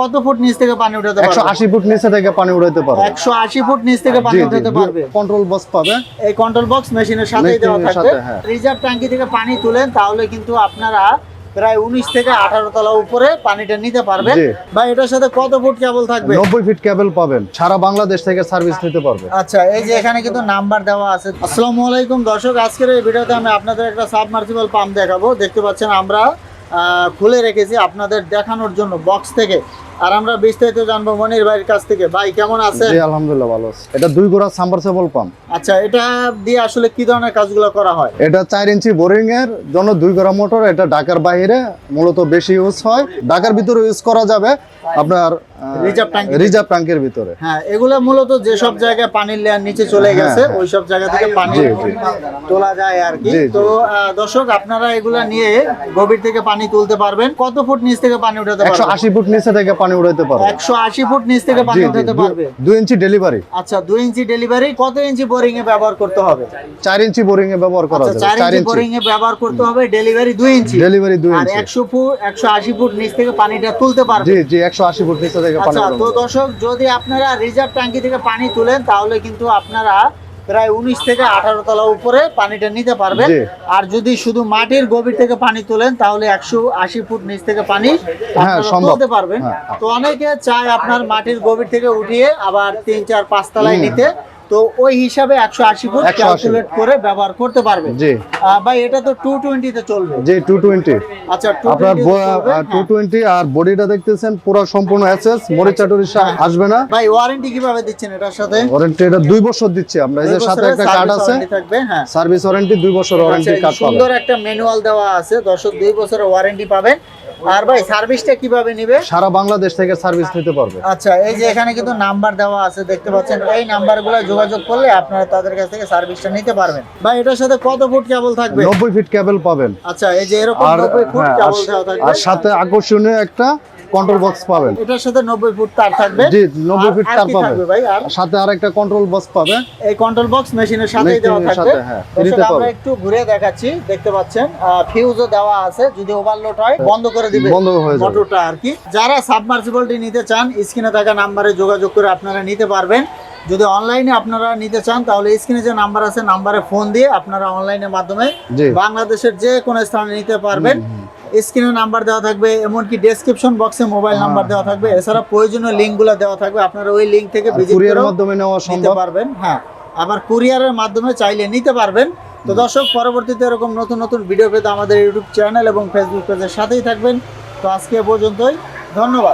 কত ফুট নিচ থেকে পানি উঠাতে পারবে? আশি ফুট নিচে থেকে পানি উঠাইতে পারবে। একশো আশি ফুট নিচ থেকে পানি উঠাতে পারবে। কন্ট্রোল বক্স পাবে। এই কন্ট্রোল বক্স মেশিনের সাথেই দেওয়া থাকবে। হ্যাঁ। রিজার্ভ ট্যাঙ্কি থেকে পানি তুলেন তাহলে কিন্তু আপনারা প্রায় উনিশ থেকে আঠারো তলা উপরে পানিটা নিতে পারবেন। বা এটার সাথে কত ফুট কেবল থাকবে? নব্বই ফিট কেবল পাবেন। সারা বাংলাদেশ থেকে সার্ভিস নিতে পারবে। আচ্ছা এই যে এখানে কিন্তু নাম্বার দেওয়া আছে। আসসালামু আলাইকুম দর্শক আজকের এই ভিডিওতে আমি আপনাদের একটা সাবমার্সিবল পাম্প দেখাবো। দেখতে পাচ্ছেন আমরা খুলে রেখেছি আপনাদের দেখানোর জন্য বক্স থেকে। আর আমরা বিস্তারিত জানব মনির ভাইয়ের কাছ থেকে। ভাই কেমন জি আলহামদুলিল্লাহ ভালো আছে। এটা দুই গোড়া সাবমার্সিবল পাম্প। আচ্ছা এটা দিয়ে আসলে কি ধরনের কাজগুলো করা হয়? এটা চার ইঞ্চি বোরিং এর জন্য দুই গোড়া মোটর এটা ঢাকার বাইরে মূলত বেশি ইউজ হয়। ঢাকার ভিতরে ইউজ করা যাবে আপনার রিজার্ভ ট্যাঙ্কের ভিতরে। হ্যাঁ এগুলো মূলত যেসব জায়গায় পানির লেয়ার নিচে চলে হ্যাঁ, গেছে হ্যাঁ। ওই সব জায়গা থেকে পানি। তোলা যায় আর কি। তো আহ, দর্শক আপনারা এগুলা নিয়ে গভীর থেকে পানি তুলতে পারবেন। কত ফুট নিচ থেকে পানি উঠাতে পারবেন? আশি ফুট নিচে থেকে পানি উঠাইতে পারবে। একশো আশি ফুট নিচ থেকে পানি দু- পারবে। দুই ইঞ্চি ডেলিভারি আচ্ছা দুই ইঞ্চি ডেলিভারি কত ইঞ্চি বোরিং এ ব্যবহার করতে হবে? চার ইঞ্চি বোরিং এ ব্যবহার করা আচ্ছা যাবে চার চার ইঞ্চি ইঞ্চি। বোরিং এ ব্যবহার করতে হবে ডেলিভারি দুই ইঞ্চি। ডেলিভারি দুই আর ইঞ্চি। একশো ফুট একশো আশি ফুট নিচ থেকে পানিটা তুলতে পারবে। জি জি একশো আশি ফুট নিচে থেকে পানি আচ্ছা তো দর্শক যদি আপনারা রিজার্ভ ট্যাঙ্কি থেকে পানি তুলেন তাহলে কিন্তু আপনারা প্রায় উনিশ থেকে আঠারো তলা উপরে পানিটা নিতে পারবেন। আর যদি শুধু মাটির গভীর থেকে পানি তোলেন তাহলে একশো আশি ফুট নিচ থেকে পানি হ্যাঁ, তুলতে পারবেন। হ্যাঁ। তো অনেকে চায় আপনার মাটির গভীর থেকে উঠিয়ে আবার তিন চার পাঁচ তলায় নিতে। তো ওই হিসাবে একশো আশি ফুট ক্যালকুলেট করে ব্যবহার করতে পারবেন। জি। ভাই এটা তো টু টোয়েন্টিতে চলবে। জি টু টোয়েন্টি আচ্ছা আপনার টু টোয়েন্টি আর বডিটা দেখতেছেন পুরো সম্পূর্ণ এসএস মরিচাটুরি আসবে না। ভাই ওয়ারেন্টি কীভাবে দিচ্ছেন এটার সাথে? ওয়ারেন্টি এটা দুই বছর দিচ্ছি আমরা। এই যে সাথে একটা কার্ড আছে। থাকবে হ্যাঁ। সার্ভিস ওয়ারেন্টি দুই বছর আচ্ছা, ওয়ারেন্টি কার্ড সুন্দর একটা ম্যানুয়াল দেওয়া আছে। দর্শক দুই বছরের ওয়ারেন্টি পাবেন। আর ভাই সার্ভিসটা কীভাবে নিবে? সারা বাংলাদেশ থেকে সার্ভিস নিতে পারবে। আচ্ছা এই যে এখানে কিন্তু নাম্বার দেওয়া আছে দেখতে পাচ্ছেন এই নাম্বারগুলো যোগাযোগ করলে আপনারা তাদের কাছ থেকে সার্ভিসটা নিতে পারবেন। ভাই এটার সাথে কত ফুট কেবল থাকবে? নব্বই ফিট কেবল পাবেন। আচ্ছা এই যে এরকম আর 90 ফুট হ্যাঁ, কেবল দেওয়া থাকবে। আর সাথে আকর্ষণীয় একটা কন্ট্রোল বক্স পাবেন। এটার সাথে 90 ফুট তার থাকবে। জি 90 আর- ফিট তার কি পাবে থাকবে ভাই আর? সাথে আর একটা কন্ট্রোল বক্স পাবে এই কন্ট্রোল বক্স মেশিনের সাথেই দেওয়া থাকবে। হ্যাঁ, আমরা একটু ঘুরে দেখাচ্ছি দেখতে পাচ্ছেন ফিউজও দেওয়া আছে যদি ওভারলোড হয় বন্ধ করে দিবে বন্ধ হয়ে যাবে। মোটরটা আর কি। যারা সাবমার্সিবলটি নিতে চান স্ক্রিনে থাকা নাম্বারে যোগাযোগ করে আপনারা নিতে পারবেন। যদি অনলাইনে আপনারা নিতে চান তাহলে স্ক্রিনে যে নাম্বার আছে নাম্বারে ফোন দিয়ে আপনারা অনলাইনের মাধ্যমে বাংলাদেশের যে কোনো স্থানে নিতে পারবেন। স্ক্রিনে নাম্বার দেওয়া থাকবে এমনকি ডেসক্রিপশন বক্সে মোবাইল নাম্বার দেওয়া থাকবে। এছাড়া প্রয়োজনীয় লিঙ্কগুলো দেওয়া থাকবে আপনারা ওই লিঙ্ক থেকে মাধ্যমে নেওয়া নিতে সম্ভব? পারবেন হ্যাঁ। আবার কুরিয়ারের মাধ্যমে চাইলে নিতে পারবেন। তো দর্শক পরবর্তীতে এরকম নতুন নতুন ভিডিও পেতে আমাদের ইউটিউব চ্যানেল এবং ফেসবুক পেজের সাথেই থাকবেন। তো আজকে এ পর্যন্তই ধন্যবাদ।